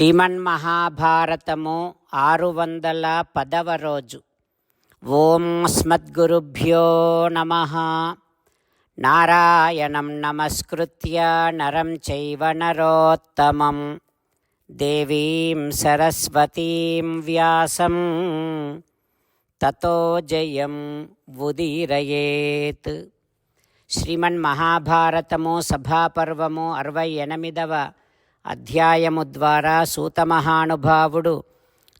శ్రీమన్మహాభారతము ఆరు వందల పదవ రోజు ఓం స్మద్గురుభ్యో నమ నారాయణం నమస్కృత్య నరం చైవ నరోత్తమం దేవీం సరస్వతీం వ్యాసం తతో జయం ఉదీరయేత్ శ్రీమన్మహాభారతము సభాపర్వము అరవై ఎనిమిదవ అధ్యాయము ద్వారా సూతమహానుభావుడు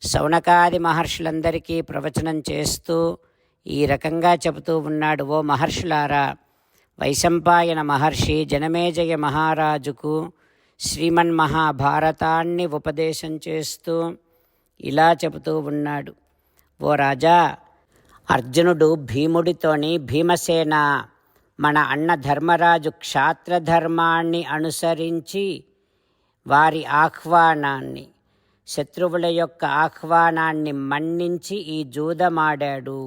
శౌనకాది మహర్షులందరికీ ప్రవచనం చేస్తూ ఈ రకంగా చెబుతూ ఉన్నాడు ఓ మహర్షులారా వైశంపాయన మహర్షి జనమేజయ మహారాజుకు శ్రీమన్ మహాభారతాన్ని ఉపదేశం చేస్తూ ఇలా చెబుతూ ఉన్నాడు. ఓ రాజా అర్జునుడు భీముడితోని భీమసేన మన అన్న ధర్మరాజు క్షాత్రధర్మాన్ని అనుసరించి వారి ఆహ్వానాన్ని శత్రువుల యొక్క ఆహ్వానాన్ని మన్నించి ఈ జూదమాడాడు.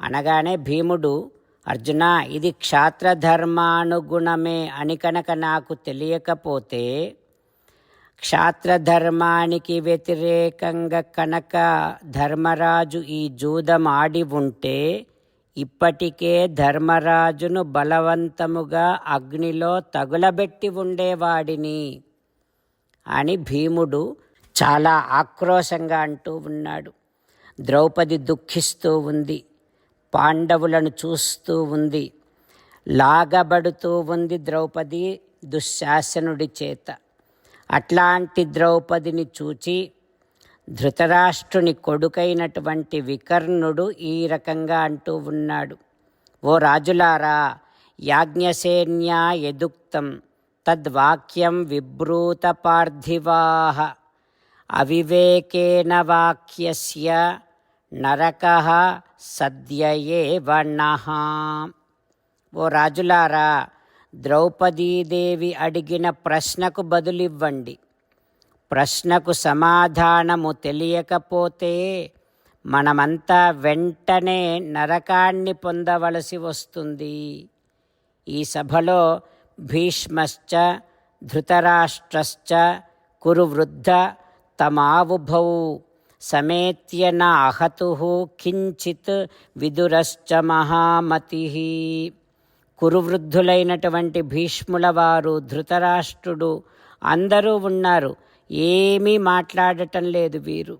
అనగానే భీముడు అర్జున ఇది క్షాత్రధర్మానుగుణమే అని కనుక నాకు తెలియకపోతే క్షాత్రధర్మానికి వ్యతిరేకంగా కనుక ధర్మరాజు ఈ జూదం ఆడి ఉంటే ఇప్పటికే ధర్మరాజును బలవంతముగా అగ్నిలో తగులబెట్టి ఉండేవాడిని. అని భీముడు చాలా ఆక్రోశంగా అంటూ ఉన్నాడు. ద్రౌపది దుఃఖిస్తూ ఉంది. పాండవులను చూస్తూ ఉంది. లాగబడుతూ ఉంది ద్రౌపది దుశ్శాసనుడి చేత. అట్లాంటి ద్రౌపదిని చూచి ధృతరాష్ట్రుని కొడుకైనటువంటి వికర్ణుడు ఈ రకంగా అంటూ ఉన్నాడు. ఓ రాజులారా యాజ్ఞసేన్యా యదుక్తం. తద్వాక్యం విబ్రూత పార్థివాహ అవివేకేన వాక్యస్య నరక సద్యయే వణః ఓ రాజులారా ద్రౌపదీదేవి అడిగిన ప్రశ్నకు బదులివ్వండి. ప్రశ్నకు సమాధానము తెలియకపోతే మనమంతా వెంటనే నరకాన్ని పొందవలసి వస్తుంది. ఈ సభలో భీష్మశ్చ ధృతరాష్ట్రశ్చ కురువృద్ధ తమావుభౌ. సమేత్య నాహతు అహతు కించిత్ విదురశ్చ మహామతి. కురువృద్ధులైనటువంటి భీష్ముల వారు ధృతరాష్ట్రుడు అందరూ ఉన్నారు. ఏమీ మాట్లాడటం లేదు వీరు.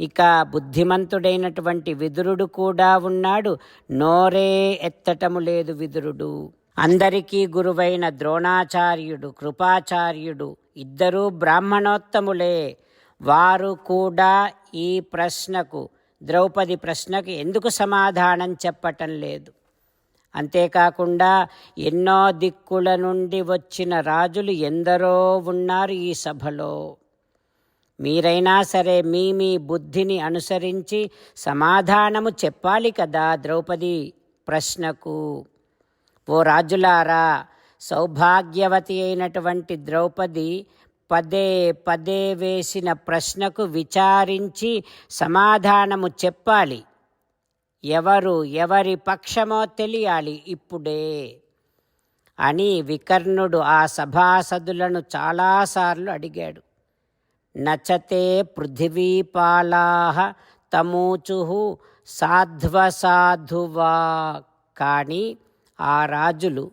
ఇక బుద్ధిమంతుడైనటువంటి విదురుడు కూడా ఉన్నాడు. నోరే ఎత్తటము లేదు విదురుడు. అందరికీ గురువైన ద్రోణాచార్యుడు కృపాచార్యుడు ఇద్దరూ బ్రాహ్మణోత్తములే. వారు కూడా ఈ ప్రశ్నకు ద్రౌపది ప్రశ్నకు ఎందుకు సమాధానం చెప్పటం లేదు? అంతేకాకుండా ఎన్నో దిక్కుల నుండి వచ్చిన రాజులు ఎందరో ఉన్నారు ఈ సభలో. మీరైనా సరే మీ మీ బుద్ధిని అనుసరించి సమాధానము చెప్పాలి కదా ద్రౌపది ప్రశ్నకు? ఓ రాజులారా సౌభాగ్యవతి అయినటువంటి ద్రౌపది పదే పదే వేసిన ప్రశ్నకు విచారించి సమాధానము చెప్పాలి. ఎవరు ఎవరి పక్షమో తెలియాలి ఇప్పుడే అని వికర్ణుడు ఆ సభాసదులను చాలాసార్లు అడిగాడు. నచతే పృథివీపాలాహ తమూచు సాధ్వసాధువా కానీ ఆ రాజులు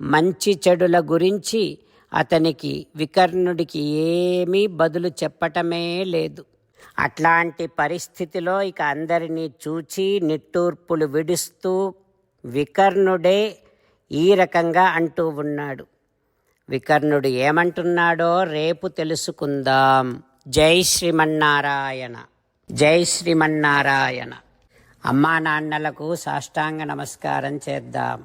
మంచి చెడుల గురించి అతనికి వికర్ణుడికి ఏమీ బదులు చెప్పటమే లేదు. అట్లాంటి పరిస్థితిలో ఇక అందరినీ చూచి నిట్టూర్పులు విడుస్తూ వికర్ణుడే ఈ రకంగా అంటూ ఉన్నాడు. వికర్ణుడు ఏమంటున్నాడో రేపు తెలుసుకుందాం. జై శ్రీమన్నారాయణ. జై శ్రీమన్నారాయణ. అమ్మా నాన్నలకు సాష్టాంగ నమస్కారం చేద్దాం.